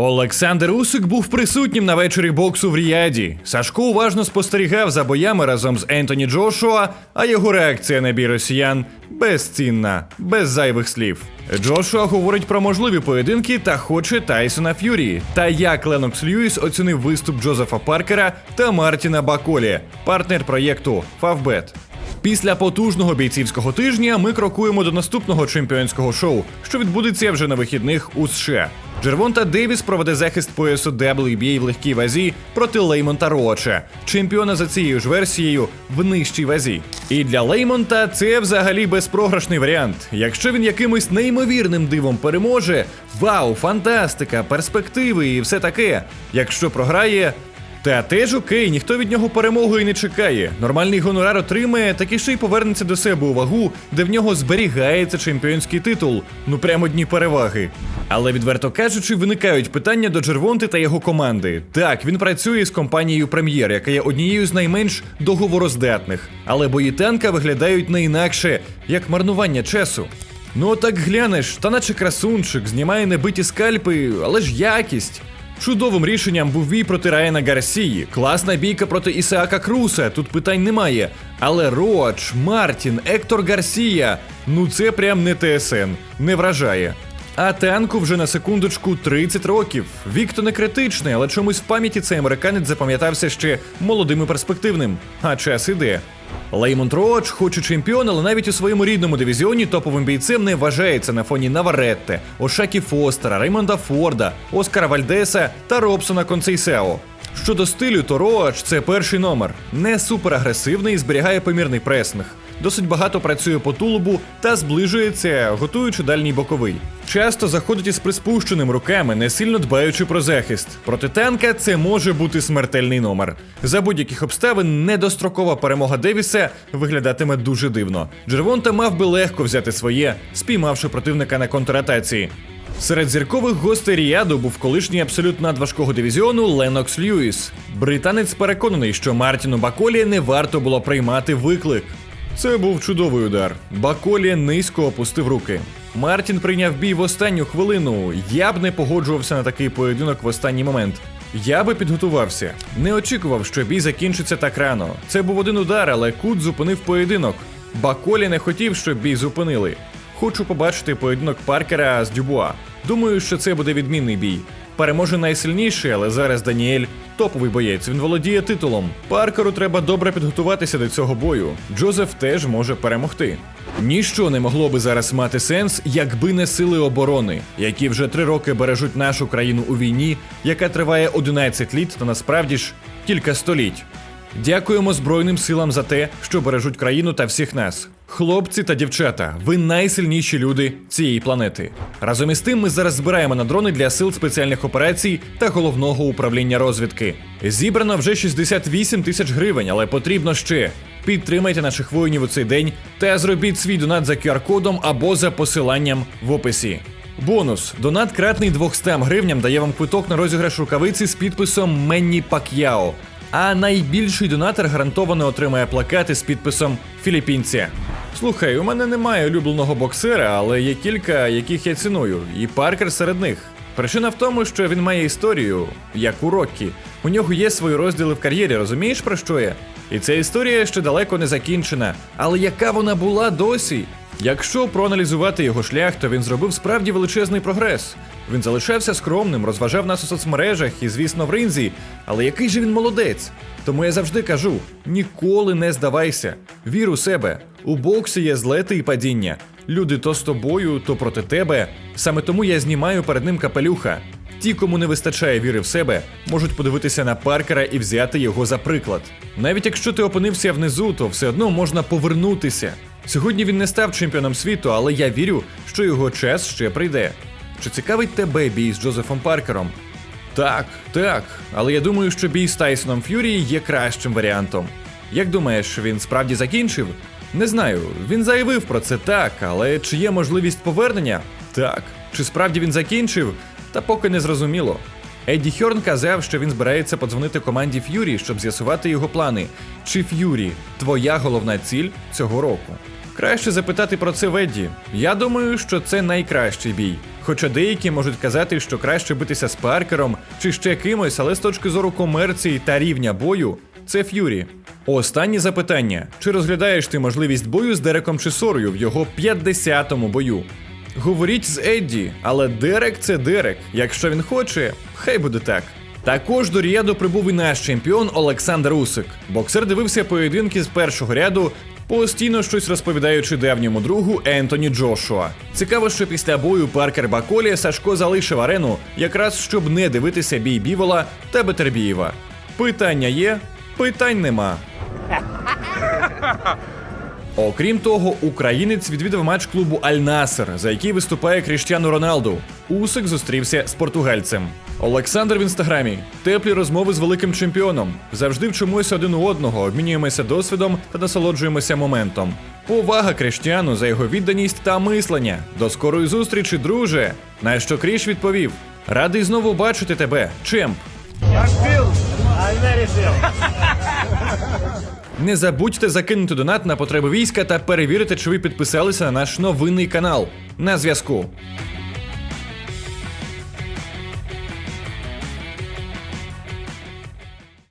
Олександр Усик був присутнім на вечорі боксу в Ріаді. Сашко уважно спостерігав за боями разом з Ентоні Джошуа, а його реакція на бій росіян безцінна, без зайвих слів. Джошуа говорить про можливі поєдинки та хоче Тайсона Ф'юрі. Та як Ленокс Льюіс оцінив виступ Джозефа Паркера та Мартіна Баколі, партнер проєкту Фавбет. Після потужного бійцівського тижня ми крокуємо до наступного чемпіонського шоу, що відбудеться вже на вихідних у США. Джервонта Девіс проведе захист поясу WBA в легкій вазі проти Леймонта Роача, чемпіона за цією ж версією в нижчій вазі. І для Леймонта це взагалі безпрограшний варіант. Якщо він якимось неймовірним дивом переможе, вау, фантастика, перспективи і все таке. Якщо програє, та теж окей, ніхто від нього перемоги і не чекає. Нормальний гонорар отримає, так і ще й повернеться до себе у вагу, де в нього зберігається чемпіонський титул. Ну прямо дні переваги. Але відверто кажучи, виникають питання до Джервонти та його команди. Так, він працює з компанією Прем'єр, яка є однією з найменш договороздатних, але бої танка виглядають не інакше, як марнування часу. Ну так глянеш, та наче красунчик, знімає небиті скальпи, але ж якість. Чудовим рішенням був бій проти Раєна Гарсії. Класна бійка проти Ісаака Круса, тут питань немає. Але Роач, Мартін, Ектор Гарсія ну це прям не ТСН, не вражає. А танку вже на секундочку 30 років. Вік то не критичний, але чомусь в пам'яті цей американець запам'ятався ще молодим і перспективним. А час іде. Леймонт Роач, хоч і чемпіон, але навіть у своєму рідному дивізіоні топовим бійцем не вважається на фоні Наваретте, Ошакі Фостера, Реймонда Форда, Оскара Вальдеса та Робсона Концейсео. Щодо стилю, то Роач це перший номер. Не суперагресивний, зберігає помірний пресинг. Досить багато працює по тулубу та зближується, готуючи дальній боковий. Часто заходить із приспущеним руками, не сильно дбаючи про захист. Проти танка це може бути смертельний номер. За будь-яких обставин недострокова перемога Девіса виглядатиме дуже дивно. Джервонта мав би легко взяти своє, спіймавши противника на контратації. Серед зіркових гостей Ріаду був колишній абсолют надважкого дивізіону Ленокс Льюіс. Британець переконаний, що Мартіну Баколі не варто було приймати виклик. Це був чудовий удар. Баколі низько опустив руки. Мартін прийняв бій в останню хвилину. Я б не погоджувався на такий поєдинок в останній момент. Я би підготувався. Не очікував, що бій закінчиться так рано. Це був один удар, але кут зупинив поєдинок. Баколі не хотів, щоб бій зупинили. Хочу побачити поєдинок Паркера з Дюбуа. Думаю, що це буде відмінний бій. Переможе найсильніший, але зараз Даніель топовий боєць. Він володіє титулом. Паркеру треба добре підготуватися до цього бою. Джозеф теж може перемогти. Ніщо не могло би зараз мати сенс, якби не сили оборони, які вже три роки бережуть нашу країну у війні, яка триває 11 літ та насправді ж кілька століть. Дякуємо Збройним силам за те, що бережуть країну та всіх нас. Хлопці та дівчата, ви найсильніші люди цієї планети. Разом із тим, ми зараз збираємо на дрони для сил спеціальних операцій та головного управління розвідки. Зібрано вже 68 тисяч гривень, але потрібно ще. Підтримайте наших воїнів у цей день та зробіть свій донат за QR-кодом або за посиланням в описі. Бонус: донат кратний 200 гривням дає вам квиток на розіграш рукавиці з підписом Менні Пак'яо. А найбільший донатор гарантовано отримає плакати з підписом Філіппінці. Слухай, у мене немає улюбленого боксера, але є кілька, яких я ціную, і Паркер серед них. Причина в тому, що він має історію, як у Роккі. У нього є свої розділи в кар'єрі, розумієш про що я? І ця історія ще далеко не закінчена. Але яка вона була досі? Якщо проаналізувати його шлях, то він зробив справді величезний прогрес. Він залишався скромним, розважав нас у соцмережах і, звісно, в ринзі. Але який же він молодець? Тому я завжди кажу: ніколи не здавайся, вір у себе. У боксі є злети і падіння. Люди то з тобою, то проти тебе. Саме тому я знімаю перед ним капелюха. Ті, кому не вистачає віри в себе, можуть подивитися на Паркера і взяти його за приклад. Навіть якщо ти опинився внизу, то все одно можна повернутися. Сьогодні він не став чемпіоном світу, але я вірю, що його час ще прийде. Чи цікавить тебе бій з Джозефом Паркером? Так, так. Але я думаю, що бій з Тайсоном Ф'юрі є кращим варіантом. Як думаєш, він справді закінчив? Не знаю, він заявив про це так, але чи є можливість повернення? Так. Чи справді він закінчив? Та поки не зрозуміло. Едді Хьорн казав, що він збирається подзвонити команді Ф'юрі, щоб з'ясувати його плани. Чи Ф'юрі твоя головна ціль цього року? Краще запитати про це в Едді. Я думаю, що це найкращий бій. Хоча деякі можуть казати, що краще битися з Паркером чи ще кимось, але з точки зору комерції та рівня бою, це Ф'юрі. Останнє запитання: чи розглядаєш ти можливість бою з Дереком Чесорою в його 50-му бою? Говоріть з Едді, але Дерек це Дерек. Якщо він хоче, хай буде так. Також до Ріаду прибув і наш чемпіон Олександр Усик. Боксер дивився поєдинки з першого ряду, постійно щось розповідаючи давньому другу Ентоні Джошуа. Цікаво, що після бою Паркер Баколі Сашко залишив арену, якраз щоб не дивитися бій Бівола та Бетербієва. Питання є, питань нема. Окрім того, українець відвідав матч клубу Аль Насер, за який виступає Кріштіану Роналду. Усик зустрівся з португальцем. Олександр в інстаграмі. Теплі розмови з великим чемпіоном. Завжди вчимося один у одного, обмінюємося досвідом та насолоджуємося моментом. Повага Кріштіану за його відданість та мислення. До скорої зустрічі, друже. На що Кріш відповів: Радий знову бачити тебе, чемп. Не забудьте закинути донат на потреби війська та перевірити, чи ви підписалися на наш новинний канал. На зв'язку.